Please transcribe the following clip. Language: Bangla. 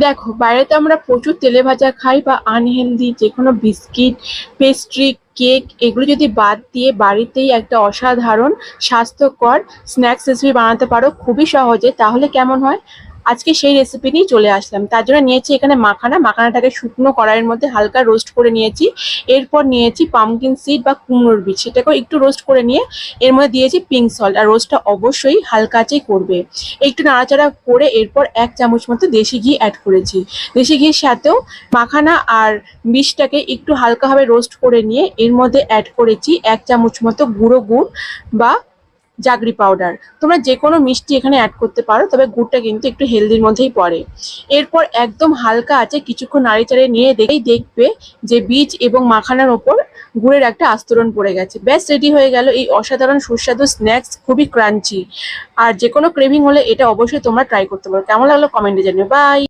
দেখো বাইরে তো আমরা প্রচুর তেলে ভাজা খাই বা আনহেলদি যে কোনো বিস্কিট পেস্ট্রি কেক এগুলো যদি বাদ দিয়ে বাড়িতেই একটা অসাধারণ, স্বাস্থ্যকর স্ন্যাক্স রেসিপি বানাতে পারো, খুবই সহজে, তাহলে কেমন হয়? আজকে সেই রেসিপি নিয়ে চলে আসলাম। তার জন্য নিয়েছি এখানে মাখানা। মাখানাটাকে শুকনো কড়াইয়ের মধ্যে হালকা রোস্ট করে নিয়েছি। এরপর নিয়েছি পামকিন সিড বা কুমড়োর বীজ। সেটাকেও একটু রোস্ট করে নিয়ে এর মধ্যে দিয়েছি পিঙ্ক সল্ট আর রোস্টটা অবশ্যই হালকা আঁচেই করবে। একটু নাড়াচাড়া করে এরপর এক চামচ মতো দেশি ঘি অ্যাড করেছি। দেশি ঘির সাথেও মাখানা আর বিষটাকে একটু হালকাভাবে রোস্ট করে নিয়ে এর মধ্যে অ্যাড করেছি এক চামচ মতো গুঁড়ো গুড় বা জাগরি পাউডার তোমরা যে কোনো মিষ্টি এখানে অ্যাড করতে পারো, তবে গুড়টা কিন্তু একটু হেলদির মধ্যেই পড়ে। এরপর একদম হালকা আছে কিছুক্ষণ নাড়ি চাড়িয়ে নিয়ে দেখেই দেখবে যে বীজ এবং মাখানার ওপর গুড়ের একটা আস্তরণ পড়ে গেছে। ব্যাস রেডি হয়ে গেল এই অসাধারণ সুস্বাদু স্ন্যাক্স খুবই ক্রাঞ্চি আর যে কোনো ক্রেভিং হলে এটা অবশ্যই তোমরা ট্রাই করতে পারো। কেমন লাগল কমেন্টে জানিও। বাই